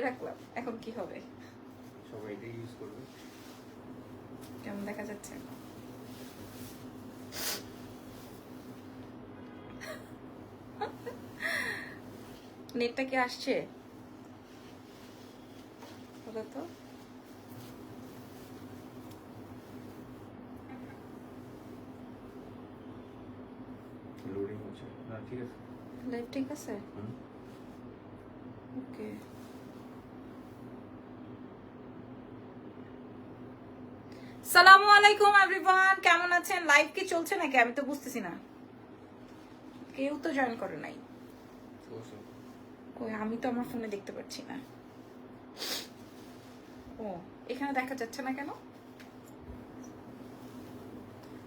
রাখলাম এখন কি হবে? সবাই এটাই ইউজ করবে। কেমন দেখা যাচ্ছে? নেটটা কি আসছে? বলো তো লোডিং হচ্ছে। না ঠিক আছে। লাইভ ঠিক আছে? ওকে সালামু আলাইকুম এভরিওয়ান কেমন আছেন? লাইভ কি চলছে নাকি? আমি তো বুঝতেছি না। কেউ তো জয়েন করে নাই। কই, আমি তো আমার ফোনে দেখতে পাচ্ছি না। ও, এখানে দেখা যাচ্ছে না কেন?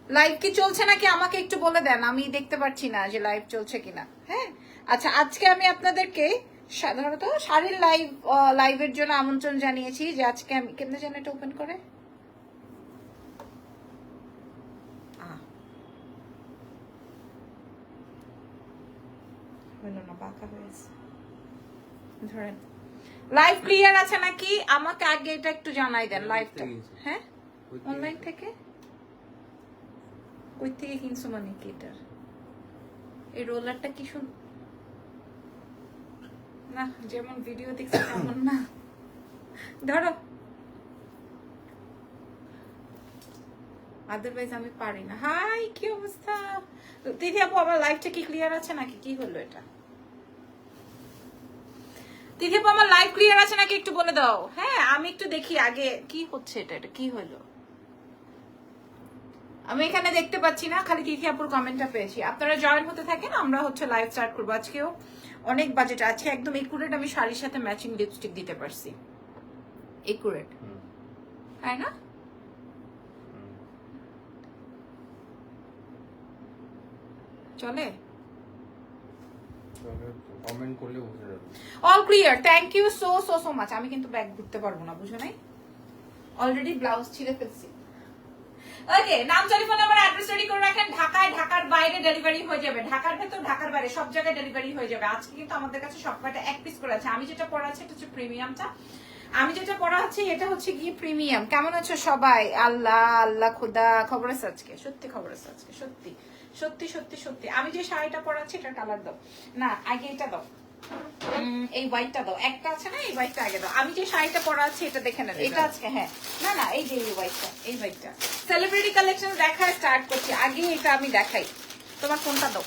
লাইভ কি চলছে নাকি? আমাকে একটু বলে দেন। আমি দেখতে পাচ্ছি না যে লাইভ চলছে কিনা। হ্যাঁ? আচ্ছা আজকে আমি আপনাদেরকে সাধারণত শাড়ির লাইভ লাইভের জন্য আমন্ত্রণ জানিয়েছি যে আজকে আমি কেমনে যেন এটা ওপেন করে আহ। হইল না বাঁকা হয়েছে ধরেন। লাইভ ক্লিয়ার আছে নাকি? আমাকে আগে এটা একটু জানাই দেন লাইভটা হ্যাঁ? অনলাইন থেকে? কই থেকে কিনছো মানে কি এটার এই রোলারটা কি শুন না যেমন ভিডিও দেখছি তেমন না। ধরো। আদারওয়াইজ আমি পারি না। হাই কি অবস্থা? দিদি আপু আমার লাইভটা কি ক্লিয়ার আছে নাকি? কি হলো এটা? দিদি আমার লাইভ ক্লিয়ার আছে নাকি একটু বলে দাও? হ্যাঁ আমি একটু দেখি আগে। কি হচ্ছে এটা? এটা কি হলো? আমি এখানে দেখতে পাচ্ছি না খালি তিথি আপুর কমেন্টটা পেয়েছি। আপনারা জয়েন হতে থাকেন আমরা হচ্ছে লাইভ স্টার্ট করব। আজকেও অনেক বাজেট আছে একদম একুরেট আমি শাড়ির সাথে ম্যাচিং লিপস্টিক দিতে পারছি। একুরেট তাই না? চলে? কমেন্ট করলে বোঝা যাবে। All clear thank you so so so much আমি কিন্তু ব্যাগ ঘুরতে পারব না, বুঝো নাই? অলরেডি ব্লাউজ ছিঁড়ে ফেলছি। ওকে নাম টেলিফোন নাম্বার অ্যাড্রেস রেডি করে রাখেন। ঢাকায় ঢাকার বাইরে ডেলিভারি হয়ে যাবে। ঢাকার ভেতর, ঢাকার বাইরে সব জায়গায় ডেলিভারি হয়ে যাবে। আজকে কিন্তু আমাদের কাছে এক পিস করে আছে। আমি যেটা পড়া আছে, এটা হচ্ছে প্রিমিয়ামটা আমি যেটা পড়া আছে, এটা হচ্ছে কি প্রিমিয়াম কেমন আছো সবাই? আল্লাহ আল্লাহ, খুদা। খবর আছে আজকে? সত্যি খবর আছে আজকে, সত্যি। সত্যি সত্যি সত্যি। আমি যে শাড়িটা পরা আছে এটা কালার দাও। না আগে এটা দাও। এই হোয়াইটটা দাও। একটা আছে না এই হোয়াইটটা আগে দাও। আমি যে শাড়িটা পরা আছে এটা দেখে নেন এটা আজকে হ্যাঁ। না না এই যে এই হোয়াইটটা এই হোয়াইটটা সেলিব্রিটি কালেকশন দেখা স্টার্ট করছি। আগে এটা আমি দেখাই। তোমার কোনটা দাও?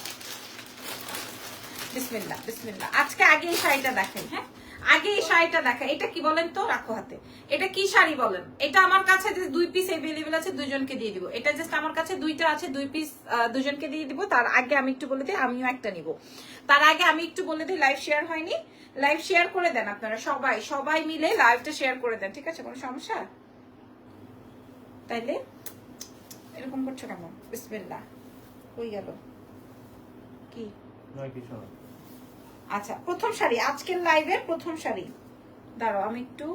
বিসমিল্লা বিসমিল্লা আজকে আগে এই শাড়িটা দেখাই হ্যাঁ? আগে এই শাড়িটা দেখা, এটা কি বলেন তো? রাখো হাতে। এটা কি শাড়ি বলেন? এটা আমার কাছে দুই পিস এভেলেবেল আছে দুইজনকে দিয়ে দিব। এটা জাস্ট আমার কাছে দুইটা আছে, দুই পিস দুজনকে দিয়ে দিব। তার আগে আমি একটু বলে দিই, আমিও একটা নিব। তার আগে আমি একটু বলে দিই লাইভ শেয়ার হয়নি। লাইভ শেয়ার করে দেন আপনারা সবাই। সবাই মিলে লাইভটা শেয়ার করে দেন, ঠিক আছে? কোনো সমস্যা? তাইলে এরকম করছ কেমন বিসমিল্লাহ। হয়ে গেল। কি? নয় কিছু না। আচ্ছা প্রথম শাড়ি আজকের লাইভের প্রথম শাড়ি দাঁড়াও, আমি একটু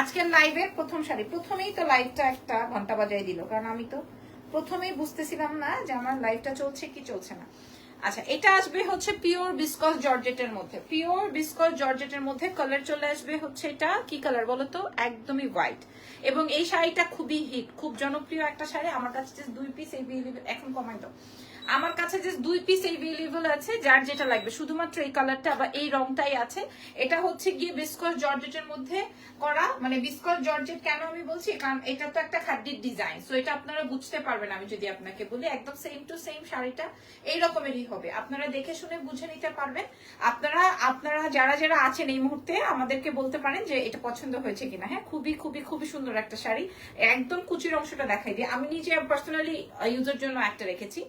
আজকের লাইভের প্রথম শাড়ি প্রথমেই তো লাইভটা একটা ঘণ্টা বাজাই দিল, কারণ আমি তো প্রথমেই বুঝতেছিলাম না যে আমার লাইভটা চলছে কি চলছে না। আচ্ছা এটা আসবে হচ্ছে পিওর বিসকস জর্জেটের মধ্যে। পিওর বিসকস জর্জেটের মধ্যে কালার চলে আসবে হচ্ছে এটা, কি কালার বলো তো? একদমই হোয়াইট এবং এই শাড়িটা খুবই হিট খুব জনপ্রিয় একটা শাড়ি। আমার কাছে দুই পিস এই এখন কমাই দাও। আমার কাছে যে দুই পিস এভেলেবল আছে, যার যেটা লাগবে। শুধুমাত্র এই কালারটা বা এই রংটাই আছে। এটা হচ্ছে গিয়ে বিস্কস জর্জেটের মধ্যে করা। মানে বিস্কস জর্জেট কেন আমি বলছি? কারণ এটা তো একটা খাদ্যের ডিজাইন সো এটা আপনারা বুঝতে পারবেন আমি যদি আপনাকে বলি। একদম সেম টু সেম শাড়িটা এই রকমেরই হবে। আপনারা দেখে শুনে বুঝে নিতে পারবেন। আপনারা আপনারা যারা যারা আছেন এই মুহূর্তে, আমাদেরকে বলতে পারেন যে এটা পছন্দ হয়েছে কিনা। হ্যাঁ খুবই খুবই খুবই সুন্দর একটা শাড়ি। একদম কুচির অংশটা দেখাই দিই। আমি নিজে পার্সোনালি ইউজের জন্য একটা রেখেছি।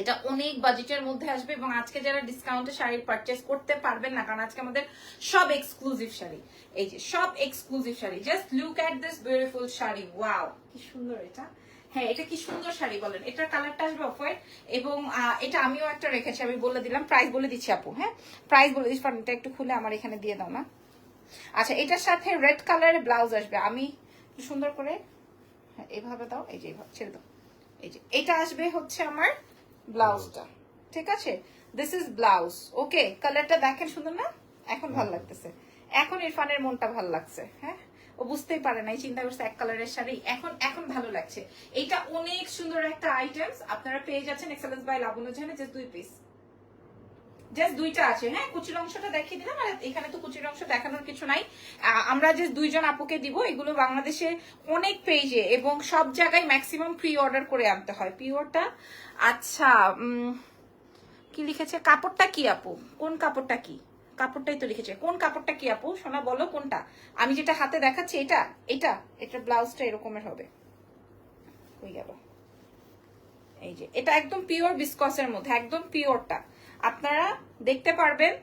এটা অনেক বাজেটের মধ্যে আসবে এবং আজকে যারা ডিসকাউন্টে শাড়ি পারচেস করতে পারবেন না, কারণ আজকে আমাদের সব এক্সক্লুসিভ শাড়ি। এই যে সব exclusive sari. Just look at this beautiful sari. Wow কি সুন্দর এটা। হ্যাঁ এটা কি সুন্দর শাড়ি বলেন? এটার কালারটা আসবে অফ হোয়াইট এবং এটা আমিও একটা রেখেছি, আমি বলে দিলাম। প্রাইস বলে দিচ্ছি আপু হ্যাঁ? প্রাইস বলে দিচ্ছি এটা একটু খুলে আমার এখানে দিয়ে দাও না। আচ্ছা এটার সাথে রেড কালারের ব্লাউজ আসবে। আমি সুন্দর করে হ্যাঁ এইভাবে দাও, এই যে এইভাবে ছেড়ে দাও। এই যে, এটা আসবে হচ্ছে আমার ব্লাউজটা ঠিক আছে? দিস ইজ ব্লাউজ ওকে কালারটা দেখেন সুন্দর না? এখন ভালো লাগতেছে। এখন ইরফানের মনটা ভালো লাগছে হ্যাঁ? ও বুঝতেই পারে নাই চিন্তা করছে এক কালারের শাড়ি। এখন এখন ভালো লাগছে। এটা অনেক সুন্দর একটা আইটেমস আপনারা পেয়ে যাচ্ছেন এক্সেলেন্স বাই লাবণ্য জানে যে দুই পিস জাস্ট দুইটা আছে হ্যাঁ? কুচির অংশটা দেখিয়ে দিলাম, আর এখানে তো কুচির অংশ দেখানোর কিছু নাই। আমরা যে দুইজন আপুকে দিব, এগুলো বাংলাদেশে অনেক পেজে এবং সব জায়গায় ম্যাক্সিমাম প্রি অর্ডার করে আনতে হয়। পিওরটা আচ্ছা কি লিখেছে? কাপড়টা কি আপু? কোন কাপড়টা কি? কাপড়টাই তো লিখেছে। কোন কাপড়টা কি আপু? সোনা, বলো কোনটা? আমি যেটা হাতে দেখাচ্ছি, এটা? এটা? এটা ব্লাউজটা এরকমের হবে। হয়ে গেল। এই যে, এটা একদম পিওর বিসকসের মধ্যে, একদম পিওরটা আপনারা দেখতে পারবেন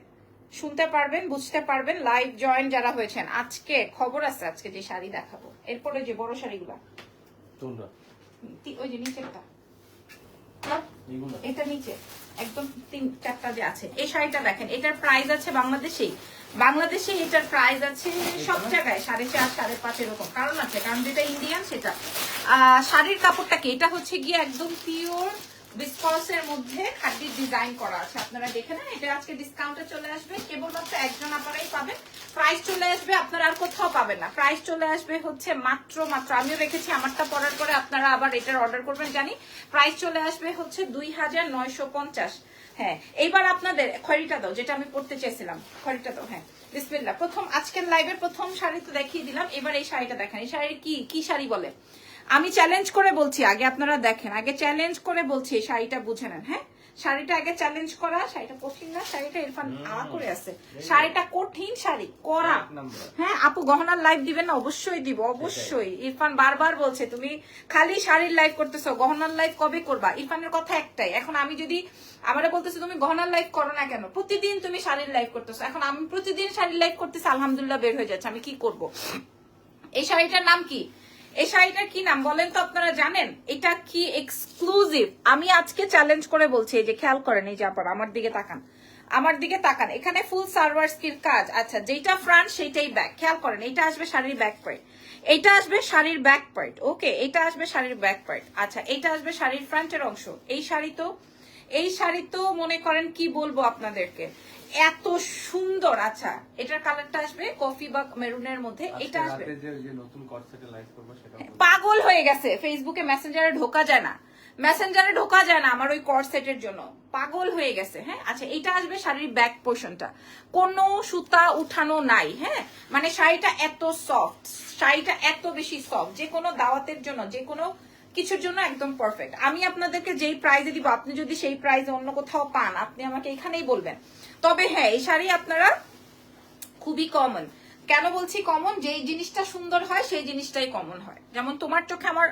শুনতে পারবেন বুঝতে পারবেন লাইভ জয়েন যারা হয়েছেন। আজকে খবর আছে আজকে যে শাড়ি দেখাবো। এরপরে যে বড় শাড়িগুলা। ওই যে নিচেরটা। এইগুলো। এটা নিচে। একদম তিন চারটা যে আছে। এই শাড়িটা দেখেন এটার প্রাইস আছে বাংলাদেশেই। বাংলাদেশে এটার প্রাইস আছে সব জায়গায় সাড়ে চার সাড়ে পাঁচ এরকম। কারণ আছে কারণ যেটা ইন্ডিয়ান সেটা। আহ, শাড়ির কাপড়টা কি? এটা হচ্ছে গিয়ে একদম পিওর বিসকসের মধ্যে খাদ্যের ডিজাইন করা আছে। আপনারা দেখে নেন, এটা আজকে ডিসকাউন্টে চলে আসবে। কেবলমাত্র একজন আপনারাই পাবেন। প্রাইস চলে আসবে, আপনারা আর কোথাও পাবেন না। প্রাইস চলে আসবে হচ্ছে মাত্র মাত্র, আমিও রেখেছি আমারটা পড়ার পরে আপনারা আবার এটার অর্ডার করবেন, জানি। প্রাইস চলে আসবে হচ্ছে দুই হাজার নয়শো পঞ্চাশ। হ্যাঁ এইবার আপনাদের খড়িটা দাও, যেটা আমি পড়তে চেয়েছিলাম। খড়িটা দাও হ্যাঁ। বিসমিল্লাহ। প্রথম, আজকের লাইভের প্রথম শাড়ি তো দেখিয়ে দিলাম। এবার এই শাড়িটা দেখেন। এই শাড়ি কি কি শাড়ি বলে? আমি চ্যালেঞ্জ করে বলছি আগে আপনারা দেখেন আগে চ্যালেঞ্জ করে বলছি এই শাড়িটা বুঝে নেন হ্যাঁ? শাড়িটা আগে চ্যালেঞ্জ করা শাড়িটা কঠিন না শাড়িটা ইরফান আ করে আছে। শাড়িটা কঠিন শাড়ি করা হ্যাঁ আপু গহনার লাইভ দিবেন না অবশ্যই দিব অবশ্যই। ইরফান বারবার বলছে তুমি খালি শাড়ির লাইভ করতেছো গহনার লাইভ কবে করবা? ইরফানের কথা একটাই এখন আমি যদি আমারে বলতেছে তুমি গহনার লাইভ করো না কেন? প্রতিদিন তুমি শাড়ির লাইভ করতেছো। এখন আমি প্রতিদিন শাড়ির লাইভ করতেছি আলহামদুলিল্লাহ বের হয়ে যাচ্ছে আমি কি করব? এই শাড়িটার নাম কি? এই শাড়িটার কি নাম বলেন তো আপনারা জানেন? এটা কি এক্সক্লুসিভ আমি আজকে চ্যালেঞ্জ করে বলছি, এই যে খেয়াল করেন এই যে আপনারা, আমার দিকে তাকান। আমার দিকে তাকান। এখানে ফুল সার্ভার স্কির কাজ। আচ্ছা যেটা ফ্রন্ট সেটাই ব্যাক খেয়াল করেন, এটা আসবে শাড়ির ব্যাক পার্ট এটা আসবে শাড়ির ব্যাক পার্ট ওকে এটা আসবে শাড়ির ব্যাক পার্ট আচ্ছা এটা আসবে শাড়ির ফ্রন্টের অংশ। এই শাড়ি তো, এই শাড়ি তো মনে করেন কি বলব আপনাদেরকে? এত সুন্দর আচ্ছা এটার কালারটা আসবে কফি বা মেরুনের মধ্যে এটা আসবে। পাগল হয়ে গেছে ফেসবুকে মেসেঞ্জারে ঢোকা যায় না। মেসেঞ্জারে ঢোকা যায় না আমার ওই কর সেটের জন্য। পাগল হয়ে গেছে হ্যাঁ? আচ্ছা এটা আসবে শাড়ির ব্যাক পোর্শনটা কোনো সুতা উঠানো নাই হ্যাঁ? মানে শাড়িটা এত সফট শাড়িটা এত বেশি সফট যে কোনো দাওয়াতের জন্য যে কোনো কিছুর জন্য একদম পারফেক্ট আমি আপনাদেরকে যেই প্রাইজে দিব আপনি যদি সেই প্রাইজে অন্য কোথাও পান আপনি আমাকে এখানেই বলবেন। তবে হ্যাঁ এই শাড়ি আপনারা খুবই কমন কেন বলছি কমন যে জিনিসটা সুন্দর হয়, সেই জিনিসটাই কমন হয়। যেমন তোমার চোখে আমার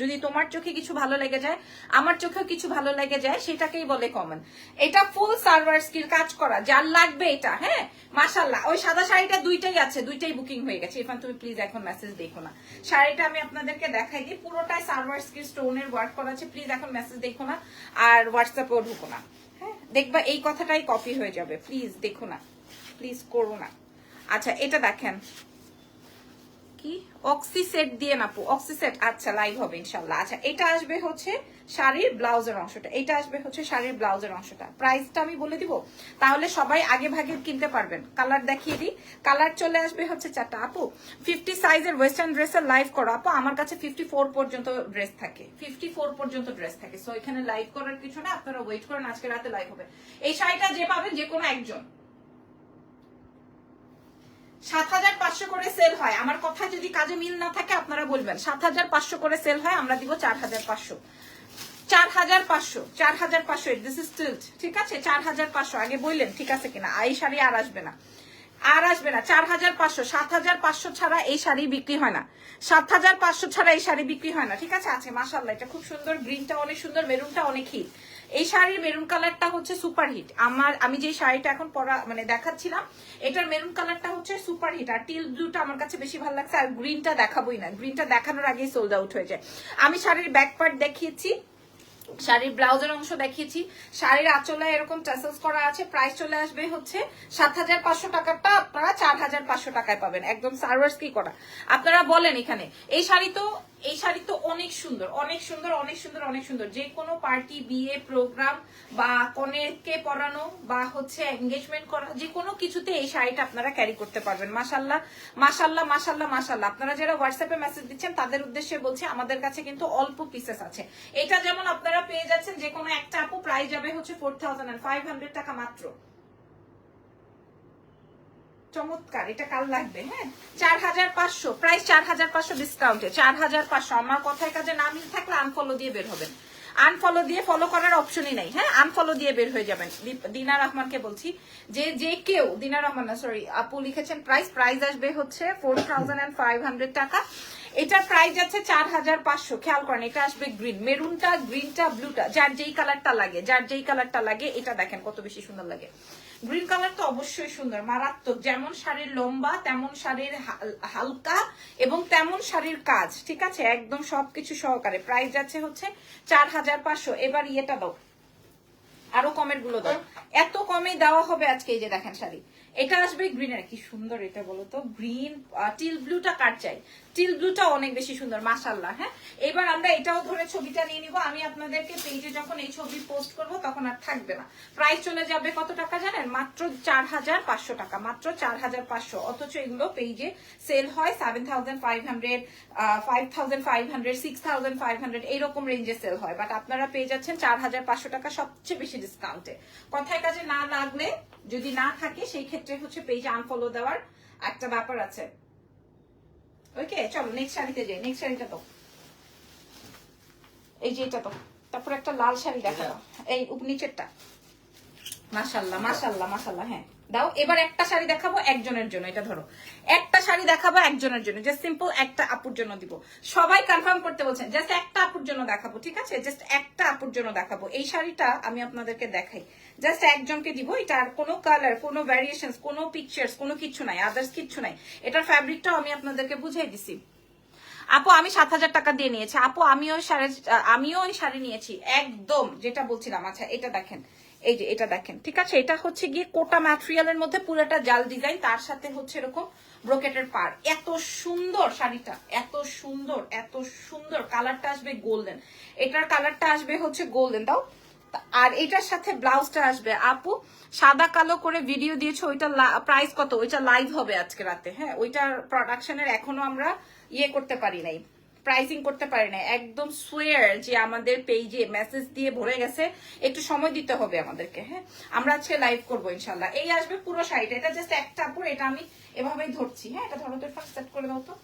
যদি তোমার চোখে কিছু ভালো লেগে যায়, আমার চোখেও কিছু ভালো লেগে যায়, সেটাকেই বলে কমন এটা ফুল সার্ভার স্কিল কাজ করা, যার লাগবে এটা হ্যাঁ? মাসাল্লাহ ওই সাদা শাড়িটা দুইটাই আছে, দুইটাই বুকিং হয়ে গেছে। ইরফান, তুমি প্লিজ এখন মেসেজ দেখো না। শাড়িটা আমি আপনাদেরকে দেখাই দিই পুরোটাই সার্ভার স্কিল স্টোনের ওয়ার্ক করা আছে। প্লিজ এখন মেসেজ দেখো না, আর হোয়াটসঅ্যাপেও ঢুকো না। দেখবা এই কথাটাই কপি হয়ে যাবে। প্লিজ দেখো না। প্লিজ করো না। আচ্ছা এটা দেখেন। কি? অক্সিসেট দিয়ে নাপু। অক্সিসেট আচ্ছা লাইভ হবে, ইনশাল্লাহ। আচ্ছা এটা আসবে হচ্ছে শাড়ির ব্লাউজের অংশটা। এটা আসবে হচ্ছে শাড়ির ব্লাউজের অংশটা। প্রাইসটা আমি বলে দিব। তাহলে সবাই আগে ভাগে কিনতে পারবেন। কালার দেখিয়ে দিই। কালার চলে আসবে হচ্ছে চারটা। আপু ফিফটি সাইজের ওয়েস্টার্ন ড্রেসের লাইভ করো। আপু, আমার কাছে ফিফটি ফোর পর্যন্ত ড্রেস থাকে। ফিফটি ফোর পর্যন্ত ড্রেস থাকে। সো এখানে লাইভ করার কিছু না। আপনারা ওয়েট করেন, আজকে রাতে লাইভ হবে। এই শাড়িটা যে পাবেন, যে কোনো একজন। সাত হাজার পাঁচশো করে সেল হয়। আমার কথা যদি কাজে মিল না থাকে, আপনারা বলবেন, সাত হাজার পাঁচশো করে সেল হয়, আমরা দিব চার হাজার পাঁচশো। চার হাজার পাঁচশো চার হাজার পাঁচশো দিস ঠিক আছে? চার হাজার পাঁচশো, আগে বললেন, ঠিক আছে কিনা? এই শাড়ি আর আসবে না। আর আসবে না চার হাজার পাঁচশো সাত হাজার পাঁচশো ছাড়া এই শাড়ি বিক্রি হয় না। সাত হাজার পাঁচশো ছাড়া এই শাড়ি বিক্রি হয় না, ঠিক আছে? খুব সুন্দর গ্রিনটা অনেক সুন্দর, মেরুনটা অনেক হিট এই শাড়ির মেরুন কালারটা হচ্ছে সুপার হিট আমার, আমি যে শাড়িটা এখন পরা মানে দেখাচ্ছিলাম, এটার মেরুন কালারটা হচ্ছে সুপার হিট আর টিল ব্লুটা আমার কাছে বেশি ভালো লাগছে, আর গ্রিনটা দেখাবোই না। গ্রিনটা দেখানোর আগেই সোল্ড আউট হয়ে যায়। আমি শাড়ির ব্যাক পার্ট দেখিয়েছি। শাড়ির ব্লাউজের অংশ দেখিয়েছি। শাড়ির আঁচলে এরকম টাসেলস করা আছে প্রাইস চলে আসবে হচ্ছে সাত হাজার পাঁচশো টাকাটা আপনারা চার হাজার পাঁচশো টাকায় পাবেন। একদম সার্ভার্স কি করা? আপনারা বলেন এখানে। এই শাড়ি তো এই শাড়ি তো অনেক সুন্দর অনেক সুন্দর অনেক সুন্দর অনেক সুন্দর। যে কোনো পার্টি, বিয়ে, প্রোগ্রাম বা কনেকে পরানো বা হচ্ছে এঙ্গেজমেন্ট করা, যে কোনো কিছুতে এই শাড়িটা আপনারা ক্যারি করতে পারবেন। মাসাল্লাহ মাসাল্লাহ মাসাল্লাহ মাসাল্লাহ আপনারা যারা হোয়াটসঅ্যাপে মেসেজ দিচ্ছেন, তাদের উদ্দেশ্যে বলছি, আমাদের কাছে কিন্তু অল্প পিসেস আছে। এটা যেমন আপনারা পেয়ে যাচ্ছেন, যে কোনো একটা আপু প্রাইস যাবে হচ্ছে ফোর থাউজেন্ড টাকা মাত্র। চমৎকার, এটা কাল লাগবে হ্যাঁ? চার হাজার পাঁচশো, প্রাইস চার হাজার পাঁচশো ডিসকাউন্টে চার হাজার পাঁচশো। আমার কথায় কাজে না থাকলে আনফলো দিয়ে বের হবেন। আনফলো দিয়ে ফলো করার অপশনই নাই হ্যাঁ? আনফলো দিয়ে বের হয়ে যাবেন। দিনা রহমানকে বলছি, যে যে কেউ দিনা রহমান না সরি আপু লিখেছেন, প্রাইস প্রাইস আসবে হচ্ছে ফোর থাউজেন্ড টাকা। এটার প্রাইস যাচ্ছে চার হাজার পাঁচশো। খেয়াল করেন, এটা আসবে গ্রিন মেরুনটা গ্রিনটা ব্লুটা যার যেই কালারটা লাগে, যার যেই কালারটা লাগে, এটা দেখেন কত বেশি সুন্দর লাগে। গ্রিন কালার তো অবশ্যই সুন্দর, মারাত্মক। যেমন শাড়ির লম্বা, তেমন শাড়ির হালকা এবং তেমন শাড়ির কাজ, ঠিক আছে? একদম সবকিছু সহকারে। প্রাইস যাচ্ছে হচ্ছে চার হাজার পাঁচশো। এবার ইয়েটা দাও। আরও কমেরগুলো দাও। এত কমে দেওয়া হবে আজকে এই যে দেখেন শাড়ি। এটা আসবে গ্রিনের কি সুন্দর এটা বলো তো। গ্রিন টিল ব্লুটা কাট চাই? টিল ব্লুটা অনেক বেশি সুন্দর মাশাল্লাহ হ্যাঁ? এবার আমরা এটাও ধরে ছবিটা নিয়ে নিব। আমি আপনাদেরকে পেজে যখন এই ছবি পোস্ট করব, তখন আর থাকবে না। প্রাইস চলে যাবে কত টাকা জানেন? মাত্র চার হাজার পাঁচশো টাকা, মাত্র চার হাজার পাঁচশো। অথচ এগুলো পেজে সেল হয় seven thousand five hundred five thousand five hundred, six thousand five hundred এইরকম রেঞ্জে সেল হয়। বাট আপনারা পেয়ে যাচ্ছেন চার হাজার পাঁচশো টাকা সবচেয়ে বেশি ডিসকাউন্টে কথায় কাজে না লাগলে যদি না থাকে, সেই ক্ষেত্রে হচ্ছে পেজে আনফলো দেওয়ার একটা ব্যাপার আছে। ওকে চলো নেক্সট শাড়িতে যাই নেক্সট শাড়িটা তো এই যে এটা তো তারপর একটা লাল শাড়ি দেখা দাও। এই নিচেরটা। মাশাল্লাহ মাশাল্লাহ মাশাল্লাহ হ্যাঁ। দাও এবার একটা শাড়ি দেখাবো একজনের জন্য এটা ধরো। একটা শাড়ি দেখাবো একজনের জন্য জাস্ট সিম্পল একটা আপুর জন্য দিব। সবাই কনফার্ম করতে বলছেন জাস্ট একটা আপুর জন্য দেখাবো ঠিক আছে? জাস্ট একটা আপুর জন্য দেখাবো। এই শাড়িটা আমি আপনাদেরকে দেখাই। জাস্ট একজনকে দিব, এটা আর কোনো কালার কোনো ভ্যারিয়েশন কোনো পিকচার্স কোনো কিছু নাই আদার্স কিছু নাই। এটার ফ্যাব্রিকটাও আমি আপনাদেরকে বুঝাই দিছি। আপু, আমি সাত হাজার টাকা দিয়ে নিয়েছি। আপু, আমিও শাড়ি, আমিও ওই শাড়ি নিয়েছি। একদম, যেটা বলছিলাম। আচ্ছা এটা দেখেন। এই যে, এটা দেখেন। ঠিক আছে? এটা হচ্ছে গিয়ে কোটা ম্যাটেরিয়ালের মধ্যে পুরোটা জাল ডিজাইন তার সাথে হচ্ছে এরকম ব্রোকেটের পার এত সুন্দর শাড়িটা, এত সুন্দর এত সুন্দর। কালারটা আসবে গোল্ডেন এটার কালারটা আসবে হচ্ছে গোল্ডেন দাও আর এটার সাথে ব্লাউজটা আসবে। আপু সাদা কালো করে ভিডিও দিয়েছ ওইটা প্রাইস কত? ওইটা লাইভ হবে আজকে রাতে হ্যাঁ? ওইটার প্রোডাকশনের এখনও আমরা ইয়ে করতে পারি নাই প্রাইসিং করতে পারি না একদম সুয়ার যে আমাদের পেজে মেসেজ দিয়ে ভরে গেছে একটু সময় দিতে হবে আমাদেরকে হ্যাঁ? আমরা আজকে লাইভ করব ইনশাল্লাহ এই আসবে পুরো শাড়িটা। এটা জাস্ট একটা আপু এটা আমি এভাবেই ধরছি হ্যাঁ? এটা ধরো তো সেট করে দাও তো।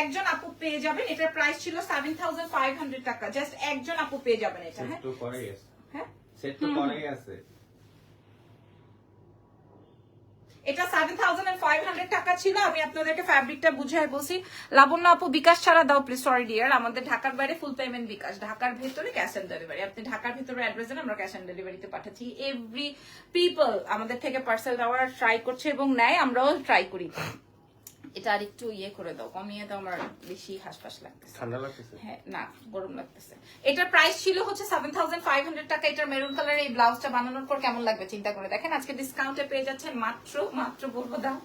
একজন আপু পেয়ে যাবেন এটার প্রাইস ছিল সেভেন থাউজেন্ড ফাইভ হান্ড্রেড টাকা। জাস্ট একজন আপু পেয়ে যাবেন এটা হ্যাঁ? হ্যাঁ? সেট তো করেই আছে। এটা সেভেন থাউজেন্ড ফাইভ হান্ড্রেড টাকা ছিল আমি আপনাদেরকে ফ্যাব্রিকটা বুঝাই বলছি। লাবণ্য আপু বিকাশ ছাড়া দাও প্লিজ সরি ডিয়ার আমাদের ঢাকার বাইরে ফুল পেমেন্ট বিকাশ। ঢাকার ভেতরে ক্যাশ অন ডেলিভারি আপনি ঢাকার ভেতরে অ্যাড্রেস আমরা ক্যাশ অন ডেলিভারিতে পাঠাচ্ছি। এভরি পিপল আমাদের থেকে পার্সেল দেওয়ার ট্রাই করছে এবং নেয় আমরাও ট্রাই করি। এটা আর একটু ইয়ে করে দাও কমিয়ে দাও আমার বেশি হাসপাস লাগতেছে। ঠান্ডা লাগতেছে? হ্যাঁ না গরম লাগতেছে। এটার প্রাইস ছিল হচ্ছে সেভেন থাউজেন্ড ফাইভ হান্ড্রেড টাকা এটার মেরুন কালারের এই ব্লাউজটা বানানোর পর কেমন লাগবে চিন্তা করে দেখেন আজকে ডিসকাউন্টে পেয়ে যাচ্ছেন মাত্র মাত্র বলব দাম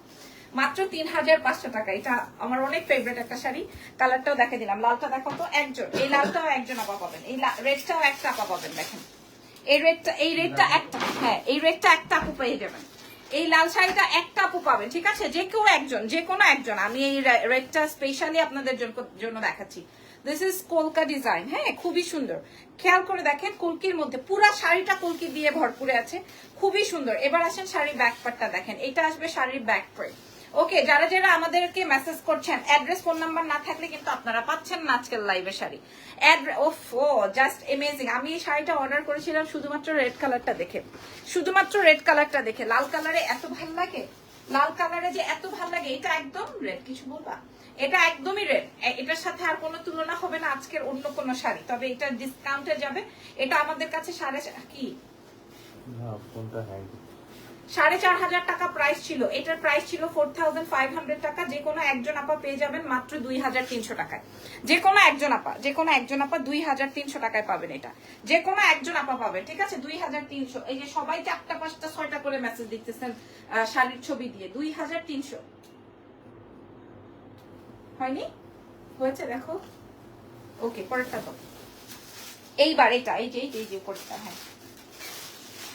মাত্র তিন হাজার পাঁচশো টাকা। এটা আমার অনেক ফেভারিট একটা শাড়ি কালারটাও দেখে দিলাম লালটা দেখো তো একজন এই লালটাও একজন আপা পাবেন এই রেডটাও একটা আপা পাবেন দেখেন। এই রেডটা এই রেডটা একটা হ্যাঁ এই রেডটা একটা আপু পেয়ে যাবেন। এই লাল শাড়িটা এক কাপও পাবেন, ঠিক আছে? যে কেউ একজন, যে কোনো একজন। আমি এই রেডটা স্পেশালি আপনাদের জন্য- দেখাচ্ছি। দিস ইজ কলকা ডিজাইন হ্যাঁ? খুবই সুন্দর। খেয়াল করে দেখেন, কলকির মধ্যে পুরা শাড়িটা কলকি দিয়ে ভরপুরে আছে। খুবই সুন্দর। এবার আসেন শাড়ির ব্যাক পার্টটা দেখেন। এটা আসবে শাড়ির ব্যাক পার্ট ওকে যারা যারা আমাদেরকে মেসেজ করছেন অ্যাড্রেস ফোন নাম্বার না থাকলে কিন্তু আপনারা পাচ্ছেন না আজকের লাইভে শাড়ি। ওফ, ও জাস্ট এমেজিং আমি এই শাড়িটা অর্ডার করেছিলাম শুধুমাত্র রেড কালারটা দেখে। শুধুমাত্র রেড কালারটা দেখে। লাল কালারে এত ভালো লাগে? লাল কালারে যে এত ভালো লাগে? এটা একদম রেড কিছু বলবা? এটা একদমই রেড এটার সাথে আর কোনো তুলনা হবে না আজকের অন্য কোনো শাড়ি। তবে এটা ডিসকাউন্টে যাবে। এটা আমাদের কাছে সাড়ে কি? সাড়ে চার হাজার টাকা প্রাইস ছিল। এটার প্রাইস ছিল ফোর থাউজেন্ড ফাইভ হান্ড্রেড টাকা। যে কোনো একজন আপা পেয়ে যাবেন মাত্র দুই হাজার তিনশো টাকায়। যে কোনো একজন আপা, যে কোনো একজন আপা দুই হাজার তিনশো টাকায় পাবেন এটা। যে কোনো একজন আপা পাবেন, ঠিক আছে? দুই হাজার তিনশো। এই যে সবাই চারটা পাঁচটা ছয়টা করে মেসেজ দিতেছেন শাড়ির ছবি দিয়ে। দুই হাজার তিনশো। হয়নি? হয়েছে, দেখো। ওকে, পরেরটা তো এইবার এটা, এই যে এই যে উপরটা হ্যাঁ।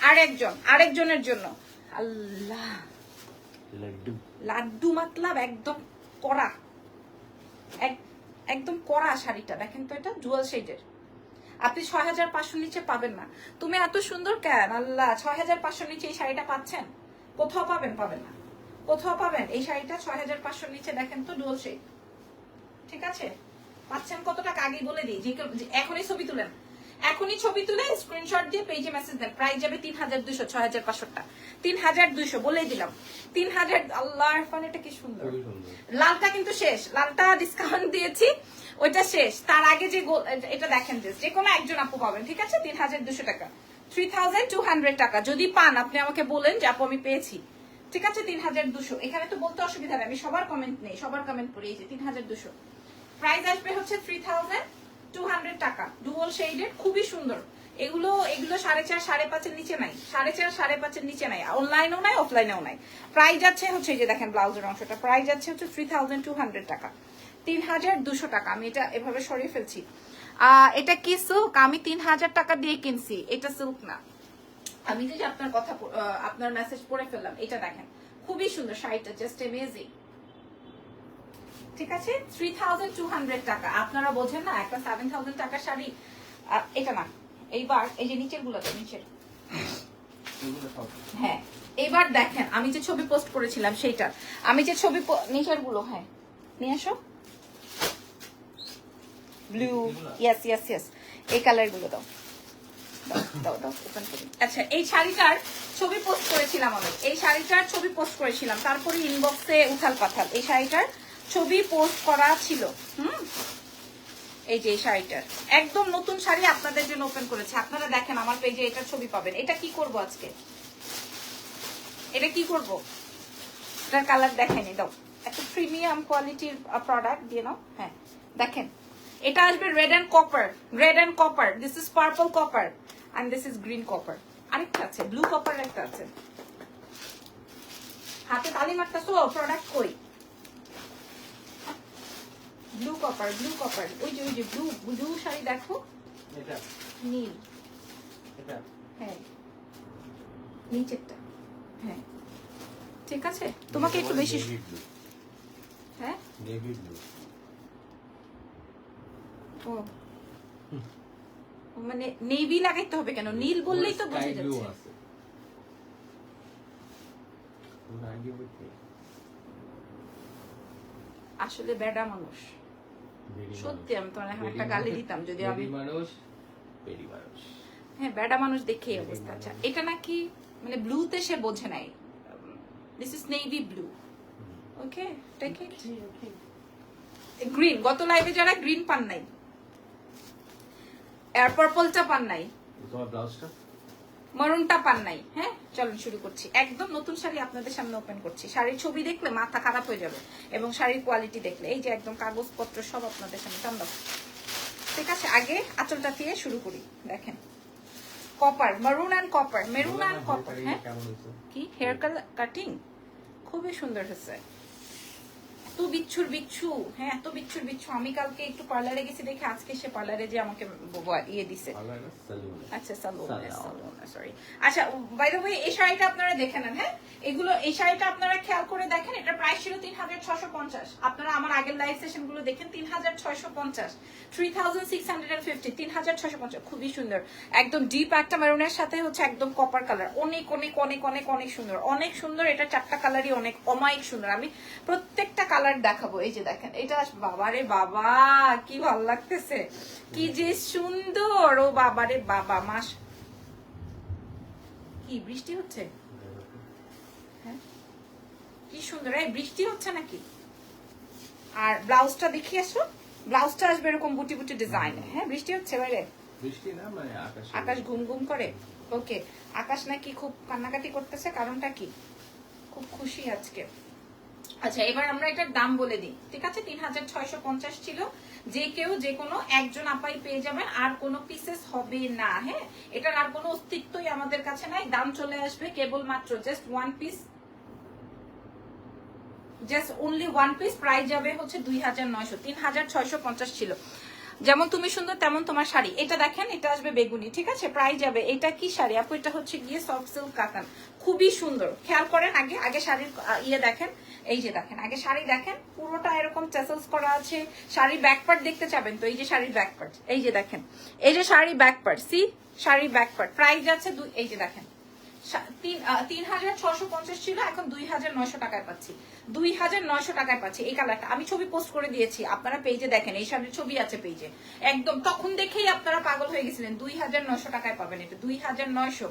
আরেকজন, আরেকজনের জন্য। আল্লাহ। লাড্ডু। লাড্ডু মাতলাব একদম কড়া। এক- একদম কড়া শাড়িটা। দেখেন তো এটা ডুয়াল শেডের আপনি ছয় হাজার পাঁচশো নিচে পাবেন না। তুমি এত সুন্দর কেন? আল্লাহ ছয় হাজার পাঁচশো নিচে এই শাড়িটা পাচ্ছেন? কোথাও পাবেন পাবেন না। কোথাও পাবেন? এই শাড়িটা ছয় হাজার পাঁচশোর নিচে দেখেন তো ডুয়াল শেড ঠিক আছে? পাচ্ছেন কত টাকা? আগেই বলে দিই। যে এখনই ছবি তুলেন। এখনই ছবি তুলে স্ক্রিনশট দিয়ে পেজে মেসেজ দেন। প্রাইস যাবে তিন হাজার দুইশো ছয় হাজার পাঁচশোটা। তিন হাজার দুইশো বলেই দিলাম। তিন হাজার আল্লাহ এটা কি সুন্দর। লালটা কিন্তু শেষ। লালটা ডিসকাউন্ট দিয়েছি ওইটা শেষ। তার আগে যে এটা দেখেন যে কোনো একজন আপু পাবেন ঠিক আছে? তিন হাজার দুশো টাকা। থ্রি থাউজেন্ড টু হান্ড্রেড টাকা। যদি পান আপনি আমাকে বলেন যে আপু আমি পেয়েছি। ঠিক আছে? তিন হাজার দুশো এখানে তো বলতে অসুবিধা নেই আমি সবার কমেন্ট নেই সবার কমেন্ট পড়ি এই যে তিন হাজার দুশো প্রাইস আসবে হচ্ছে থ্রি থাউজেন্ড টু হান্ড্রেড টাকা। ডুয়াল শেডের খুবই সুন্দর। এগুলো এগুলো সাড়ে চার, সাড়ে পাঁচের নিচে নাই। সাড়ে চার, সাড়ে পাঁচের নিচে নাই। অনলাইনেও নাই অফলাইনেও নাই। প্রাইস যাচ্ছে হচ্ছে যে দেখেন ব্লাউজের অংশটা। প্রাইস যাচ্ছে হচ্ছে থ্রি থাউজেন্ড টু হান্ড্রেড টাকা। তিন হাজার দুশো টাকা। আমি এটা এভাবে সরিয়ে ফেলছি। এটা কি সিল্ক আমি তিন হাজার টাকা দিয়ে কিনছি। এটা সিল্ক না। আমি যে আপনার কথা আপনার মেসেজ পড়ে ফেললাম, এটা দেখেন। খুবই সুন্দর, শাড়িটা জাস্ট এমেজিং ঠিক আছে? থ্রি থাউজেন্ড টু হান্ড্রেড টাকা। আপনারা বোঝেন না একটা সেভেন থাউজেন্ড টাকার শাড়ি এটা না। এইবার এই যে নিচের। গুলো তো নিচের হ্যাঁ। এবার দেখেন আমি যে ছবি পোস্ট করেছিলাম সেইটা। আমি যে ছবি নিচেরগুলো হ্যাঁ। নিয়ে আসো। ব্লু? ইয়েস ইয়েস ইয়েস এই কালারগুলো দাও। আচ্ছা এই শাড়িটার ছবি পোস্ট করেছিলাম আমি এই শাড়িটার ছবি পোস্ট করেছিলাম। তারপরে ইনবক্সে উথাল পাথাল এই শাড়িটার ছবি পোস্ট করা ছিল, হুম? এই যে শাড়িটার। একদম নতুন শাড়ি আপনাদের জন্য ওপেন করেছে। আপনারা দেখেন আমার পেজে এটা ছবি পাবেন। এটা কি করব আজকে? এটা কি করব? এটার কালার দেখাইনি দাও। একটা প্রিমিয়াম কোয়ালিটির প্রোডাক্ট দিয়ে নাও। হ্যাঁ দেখেন। এটা আসবে red and copper red and copper this is purple copper and this is green copper আরেকটা আছে ব্লু কপার একটা আছে। হাতে তালি মারতেছো প্রোডাক্ট কই? Blue copper blue copper. ওই যে ওই যে ব্লু ব্লু শাড়ি দেখো। এটা। নীল। এটা। হ্যাঁ। নিচেরটা। হ্যাঁ। ঠিক আছে? তোমাকে একটু বেশি হ্যাঁ? নেভি ব্লু ও। মানে নেভি লাগাইতে হবে কেন? নীল বললেই তো বোঝা যাচ্ছে। আসলে বেডা মানুষ। সত্যি আমি তোমার এখন একটা গালি দিতাম যদি আমি মানুষ বেরি মানুষ। হ্যাঁ বেডা মানুষ দেখেই অবস্থা। আচ্ছা এটা নাকি মানে ব্লুতে সে বোঝে নাই। This is navy blue okay take it green গত লাইভে যারা গ্রিন পান নাই এয়ার পার্পলটা পান নাই। তোমার ব্লাউজটা মরুনটা পান নাই হ্যাঁ? চলুন শুরু করছি। একদম নতুন শাড়ি আপনাদের সামনে ওপেন করছি। শাড়ির ছবি দেখলে মাথা খারাপ হয়ে যাবে এবং শাড়ির কোয়ালিটি দেখলে। এই যে একদম কাগজপত্র সব আপনাদের সামনে টান ঠিক আছে আগে আঁচলটা দিয়ে শুরু করি। দেখেন। Copper maroon and copper maroon and copper হ্যাঁ? কি? হেয়ার কালার কাটিং খুবই সুন্দর হয়েছে। এত বিচ্ছুর বিচ্ছু হ্যাঁ এত বিচ্ছুর বিচ্ছু। আমি কালকে একটু পার্লারে গেছি দেখে আজকে সে পার্লারে যে আমাকে ইয়ে দিছে। আচ্ছা। সরি আচ্ছা। বাই দ্য ওয়ে এই শাড়িটা আপনারা দেখে নেন হ্যাঁ? এগুলো এই শাড়িটা আপনারা খেয়াল করে দেখেন এটা প্রাইস ছিল তিন হাজার ছশো পঞ্চাশ। আপনারা আমার আগের লাইভ সেশনগুলো দেখেন তিন হাজার ছয়শো পঞ্চাশ। Three thousand six hundred and fifty তিন হাজার ছশো পঞ্চাশ। খুবই সুন্দর। একদম ডিপ একটা মেরুনের সাথে হচ্ছে একদম কপার কালার অনেক অনেক অনেক অনেক অনেক সুন্দর। অনেক সুন্দর এটা চারটা কালারই অনেক অমায়িক সুন্দর। আমি প্রত্যেকটা কালার দেখাবো। এই যে দেখেন এটা বাবারে বাবা কি ভালো লাগতেছে। কি যে সুন্দর। ও বাবারে বাবা মাস কি বৃষ্টি হচ্ছে? হ্যাঁ? কি সুন্দর। এই বৃষ্টি হচ্ছে নাকি? আর ব্লাউজটা দেখি আসো। ব্লাউজটা আসবে এরকম বুটি বুটি ডিজাইন হ্যাঁ বৃষ্টি হচ্ছে বাইরে? মানে আকাশ। আকাশ ঘুম ঘুম করে? ওকে আকাশ নাকি খুব কান্নাকাটি করতেছে কারণটা কি? খুব খুশি আজকে। আচ্ছা এবার আমরা এটার দাম বলে দিই। ঠিক আছে? তিন হাজার ছয়শো পঞ্চাশ ছিল। যে কেউ যে কোনো একজন আপাই পেয়ে যাবেন, আর কোনো পিসেস হবে না হ্যাঁ? এটার আর কোনো অস্তিত্বই আমাদের কাছে নাই। দাম চলে আসবে কেবল মাত্র just one piece just only one piece price যাবে হচ্ছে দুই হাজার নয়শো। তিন হাজার ছয়শো পঞ্চাশ ছিল। যেমন তুমি সুন্দর, তেমন তোমার শাড়ি। এটা দেখেন, এটা আসবে বেগুনি, ঠিক আছে? প্রাইস যাবে। এটা কি শাড়ি? আপু, এটা হচ্ছে গিয়ে সফট সিল্ক কাতান। খুবই সুন্দর। খেয়াল করেন আগে আগে শাড়ির ইয়ে দেখেন। এই যে দেখেন, আগে শাড়ি দেখেন, পুরোটা এরকম চেসেলস করা আছে। শাড়ির ব্যাক পার্ট দেখতে চাবেন তো? এই যে শাড়ির ব্যাক পার্ট এই যে দেখেন। এই যে শাড়ি ব্যাক পার্ট সি শাড়ির ব্যাক পার্ট প্রাইস যাচ্ছে এই যে দেখেন। তিন হাজার ছশো পঞ্চাশ ছিল এখন দুই হাজার নয়শো টাকায় পাচ্ছি। দুই হাজার নয়শো টাকায় পাচ্ছি এই কালারটা আমি ছবি পোস্ট করে দিয়েছি আপনারা পেজে দেখেন এই শাড়ির ছবি আছে পেজে একদম তখন দেখেই আপনারা পাগল হয়ে গেছিলেন দুই হাজার নয়শো টাকায় পাবেন এটা দুই হাজার নয়শো।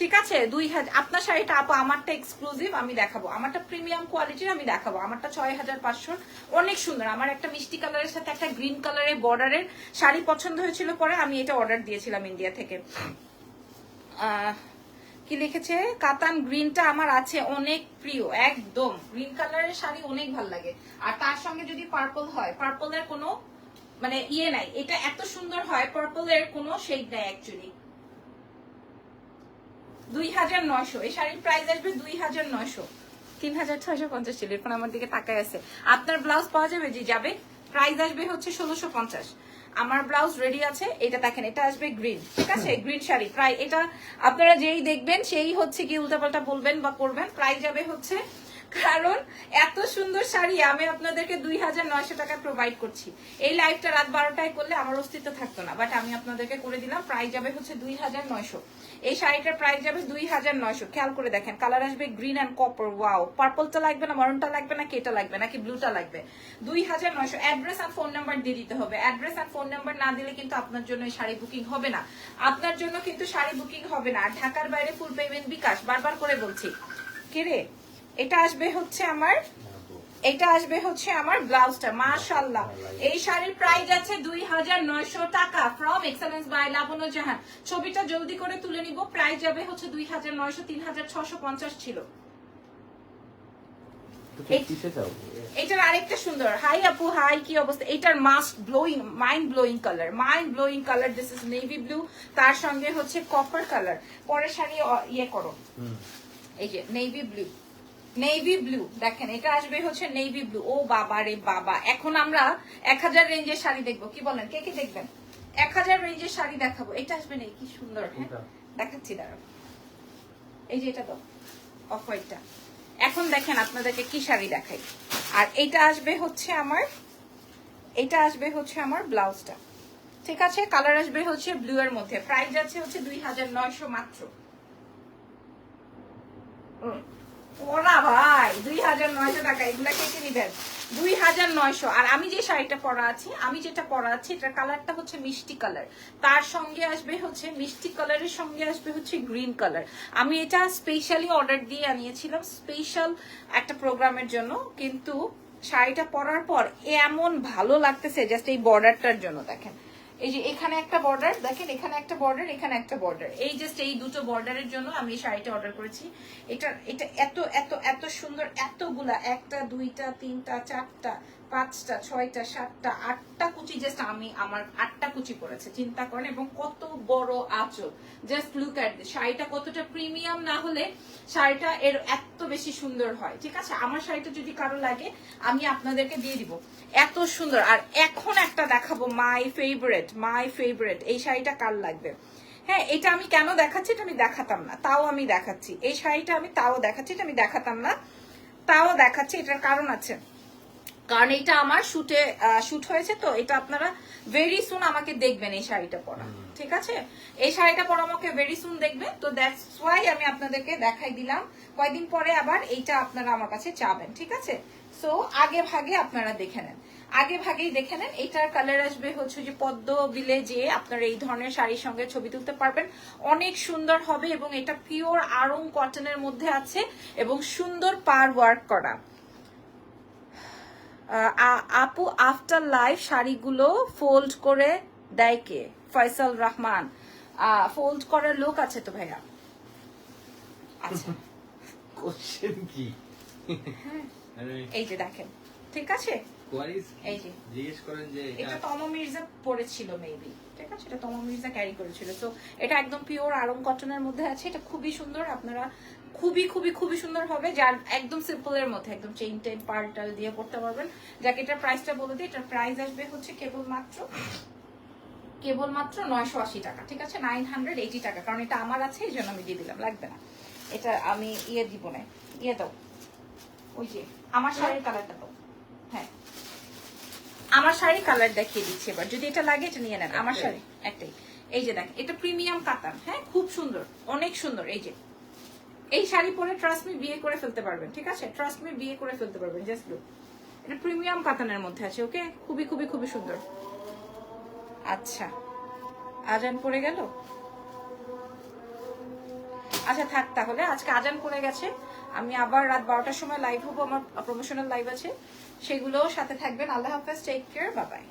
ঠিক আছে? দুই হাজার আপনার শাড়িটা আপু আমারটা এক্সক্লুসিভ আমি দেখাবো। আমারটা প্রিমিয়াম কোয়ালিটির আমি দেখাবো। আমারটা ছয় হাজার পাঁচশোর। অনেক সুন্দর। আমার একটা মিষ্টি কালারের সাথে একটা গ্রিন কালারের বর্ডারের শাড়ি পছন্দ হয়েছিল পরে আমি এটা অর্ডার দিয়েছিলাম ইন্ডিয়া থেকে। আহ, কি লিখেছে? কাতান গ্রিনটা আমার আছে অনেক প্রিয়, একদম। গ্রিন কালারের শাড়ি অনেক ভালো লাগে। আর তার সঙ্গে যদি পার্পল হয়, পার্পলের কোনো মানে ইয়ে নাই। এটা এত সুন্দর হয়, পার্পলের কোনো শেড নাই অ্যাকচুয়ালি দুই হাজার নয়শো। এই শাড়ির প্রাইস আসবে দুই হাজার নয়শো। তিন হাজার ছয়শো পঞ্চাশ ছিল এখন আমার দিকে তাকায় আছে। আপনার ব্লাউজ পাওয়া যাবে জি যাবে? প্রাইস আসবে হচ্ছে ষোলোশো পঞ্চাশ। আমার ব্লাউজ রেডি আছে, এটা দেখেন, এটা আসবে গ্রিন ঠিক আছে? গ্রিন শাড়ি, প্রায় এটা আপনারা যেই দেখবেন, সেই হচ্ছে কি উল্টাপাল্টা বলবেন বা করবেন প্রায় যাবে হচ্ছে কারণ এত সুন্দর শাড়ি আমি আপনাদেরকে দুই হাজার নয়শো টাকা প্রোভাইড করছি। এই লাইভটা রাত বারোটায় করলে আমার অস্তিত্ব থাকতো না বাট আমি আপনাদেরকে করে দিলাম প্রাইস যাবে হচ্ছে দুই হাজার নয়শো। এই শাড়িটার প্রাইস যাবে দুই হাজার নয়শো। খেয়াল করে দেখেন কালার আসবে গ্রিন অ্যান্ড কপার ওয়াও পার্পলটা লাগবে না মরনটা লাগবে না, কেটা লাগবে, নাকি ব্লুটা লাগবে? দুই হাজার নয়শো। অ্যাড্রেস আর ফোন নাম্বার দিয়ে দিতে হবে। অ্যাড্রেস আর ফোন নাম্বার না দিলে কিন্তু আপনার জন্য এই শাড়ি বুকিং হবে না। আপনার জন্য কিন্তু শাড়ি বুকিং হবে না। ঢাকার বাইরে ফুল পেমেন্ট বিকাশ। বারবার করে বলছি, কে রে? এটা আসবে হচ্ছে আমার এটা আসবে হচ্ছে আমার ব্লাউজটা মাশাল্লাহ এই শাড়ির প্রাইস আছে দুই হাজার নয়শো টাকা from excellence by Labanya Jahan. ছবিটা জলদি করে তুলে নিব প্রাইস যাবে হচ্ছে দুই হাজার নয়শো তিন হাজার ছশো পঞ্চাশ ছিল। এটার আরেকটা সুন্দর। হাই আপু হাই কি অবস্থা? এটার mask blowing mind blowing colour mind blowing colour this is navy blue তার সঙ্গে হচ্ছে কপার কালার পরের শাড়ি ইয়ে করো। এই যে নেভি ব্লু নেভি ব্লু দেখেন এটা আসবে হচ্ছে নেভি ব্লু ও বাবা রে বাবা এখন আমরা এক হাজার রেঞ্জের শাড়ি দেখব। কি বলেন কে কে দেখবেন? এক হাজার রেঞ্জের শাড়ি দেখাবো। এটা আসবে না কি সুন্দর হ্যাঁ? দেখাচ্ছি দাঁড়াও। এই যে এটা তো অফ হোয়াইটটা এখন দেখেন আপনাদেরকে কি শাড়ি দেখাই। আর এটা আসবে হচ্ছে আমার এটা আসবে হচ্ছে আমার ব্লাউজটা। ঠিক আছে? কালার আসবে হচ্ছে ব্লু এর মধ্যে। প্রাইস আছে হচ্ছে দুই হাজার নয়শো মাত্র। হুম। ওরা ভাই, দুই হাজার নয়শো টাকা, এগুলা কে কে দুই হাজার নয়শো, আর আমি যে শাড়িটা পরা আছি, আমি যেটা পরা আছি, এটার কালারটা হচ্ছে মিষ্টি কালার। তার সঙ্গে আসবে হচ্ছে, মিষ্টি কালারের সঙ্গে আসবে হচ্ছে গ্রিন কালার। আমি এটা স্পেশালি অর্ডার দিয়ে আনিয়েছিলাম স্পেশাল একটা প্রোগ্রামের জন্য, কিন্তু শাড়িটা পরার পর এমন ভালো লাগতেছে জাস্ট এই বর্ডারটার জন্য, দেখেন। এই যে এখানে একটা বর্ডার দেখেন এখানে একটা বর্ডার এখানে একটা বর্ডার এই জাস্ট এই দুটো বর্ডারের জন্য আমি এই শাড়িটা অর্ডার করেছি। এটা এটা এত এত এত সুন্দর, এতগুলা, একটা, দুইটা, তিনটা, চারটা পাঁচটা, ছয়টা, সাতটা, আটটা কুচি জাস্ট আমি আমার আটটা কুচি পড়েছে, চিন্তা করেন, এবং কত বড় আঁচল। জাস্ট লুক অ্যাট শাড়িটা কতটা প্রিমিয়াম না হলে শাড়িটা এর এত বেশি সুন্দর হয়, ঠিক আছে? আমার শাড়িটা যদি কারও লাগে, আমি আপনাদেরকে দিয়ে দিব। এত সুন্দর, আর এখন একটা দেখাবো মাই ফেভারেট মাই ফেভারেট এই শাড়িটা কার লাগবে? হ্যাঁ এটা আমি কেন দেখাচ্ছি? এটা আমি দেখাতাম না, তাও আমি দেখাচ্ছি। এই শাড়িটা আমি তাও দেখাচ্ছি, এটা আমি দেখাতাম না, তাও দেখাচ্ছি, এটার কারণ আছে। কারণ এটা আমার শুটে শুট হয়েছে তো এটা আপনারা ভেরি সুন আমাকে দেখবেন এই শাড়িটা পরা ঠিক আছে? এই শাড়িটা পরা আমাকে ভেরি সুন দেখবেন তো দ্যাটস ওয়াই আমি আপনাদেরকে দেখাই দিলাম। কয়েকদিন পরে আবার এইটা আপনারা আমার কাছে চাবেন ঠিক আছে? সো আগে ভাগে আপনারা দেখে নেন। আগে ভাগেই দেখে নেন এটার কালার আসবে হচ্ছে যে পদ্ম বিলে যে আপনারা এই ধরনের শাড়ির সঙ্গে ছবি তুলতে পারবেন। অনেক সুন্দর হবে এবং এটা পিওর আরং কটনের মধ্যে আছে এবং সুন্দর পার ওয়ার্ক করা। আপু আফটার লাইফ শাড়িগুলো ফোল্ড করে দেয় কে? ফয়সাল রহমান। ফোল্ড করার লোক আছে তো ভাইয়া? আচ্ছা। কোশ্চেন কি? আরে। এই যে দেখেন ঠিক আছে? কোয়ারিজ এই যে। জিজ্ঞেস করেন যে এটা এটা তম মির্জা পরেছিল মেবি ঠিক আছে? এটা তম মির্জা ক্যারি করেছিল। তো এটা একদম পিওর আরং কটনের মধ্যে আছে। এটা খুবই সুন্দর। আপনারা খুবই খুবই খুবই সুন্দর হবে যার একদম সিম্পলের মধ্যে একদম চেইন টেন পার্টাল দিয়ে পড়তে পারবেন। জ্যাকেটের প্রাইসটা বলে দিই এটার প্রাইস আসবে হচ্ছে কেবলমাত্র কেবলমাত্র নয়শো আশি টাকা ঠিক আছে? নাইন হান্ড্রেড এইটি টাকা কারণ এটা আমার আছে এই জন্য আমি দিয়ে দিলাম লাগবে না। এটা আমি ইয়ে দিব না ইয়ে দাও। ওই যে আমার শাড়ির কালারটা দাও। হ্যাঁ। আমার শাড়ি কালার দেখিয়ে দিচ্ছি এবার যদি এটা লাগে এটা নিয়ে নেন। আমার শাড়ি একটাই। এই যে দেখ এটা প্রিমিয়াম কাতান হ্যাঁ? খুব সুন্দর অনেক সুন্দর এই যে। এই শাড়ি পরে ট্রাস্ট মি বিয়ে করে ফেলতে পারবেন, ঠিক আছে? ট্রাস্ট মি বিয়ে করে ফেলতে পারবেন জাস্ট লুক এটা প্রিমিয়াম কাতানের মধ্যে আছে ওকে খুবই খুবই খুবই সুন্দর। আচ্ছা। আজান পড়ে গেল? আচ্ছা থাক তাহলে। আজকে আজান পড়ে গেছে। আমি আবার রাত বারোটার সময় লাইভ হব, আমার প্রমোশনাল লাইভ আছে। সেগুলোও সাথে থাকবেন। আল্লাহ হাফেজ টেক কেয়ার বাবাই